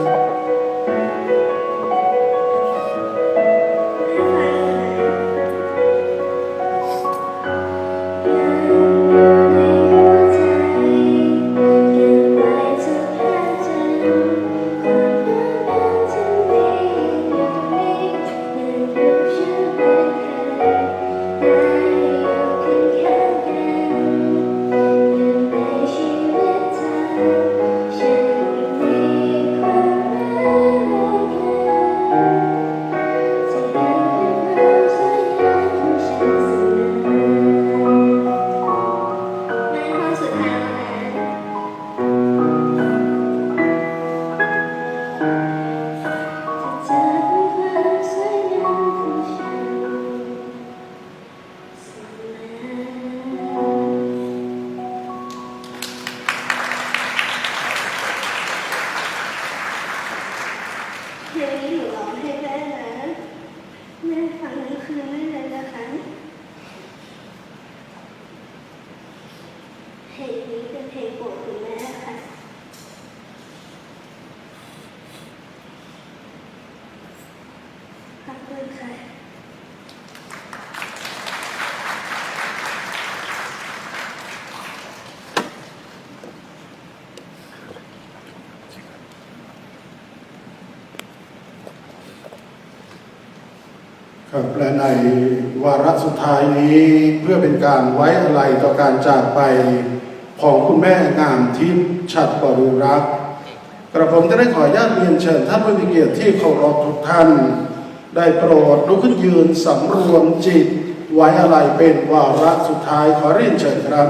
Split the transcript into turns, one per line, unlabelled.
สุ คืนไม่เลยนะคะเพลงนี้เป็นเพลงโปรดคุณแม่ค่ะขอบคุณค่ะ
ครับและในวาระสุดท้ายนี้เพื่อเป็นการไว้อะไรต่อการจากไปของคุณแม่งามทิพย์ฉัดบรุรักษ์กระผมจะได้ขออนุญาตเรียนเชิญท่านผู้มีเกียรติที่เคารพทุกท่าน ได้โปรดลุกขึ้นยืนสำรวมจิต ไว้อะไรเป็นวาระสุดท้ายขอเรียนเชิญครับ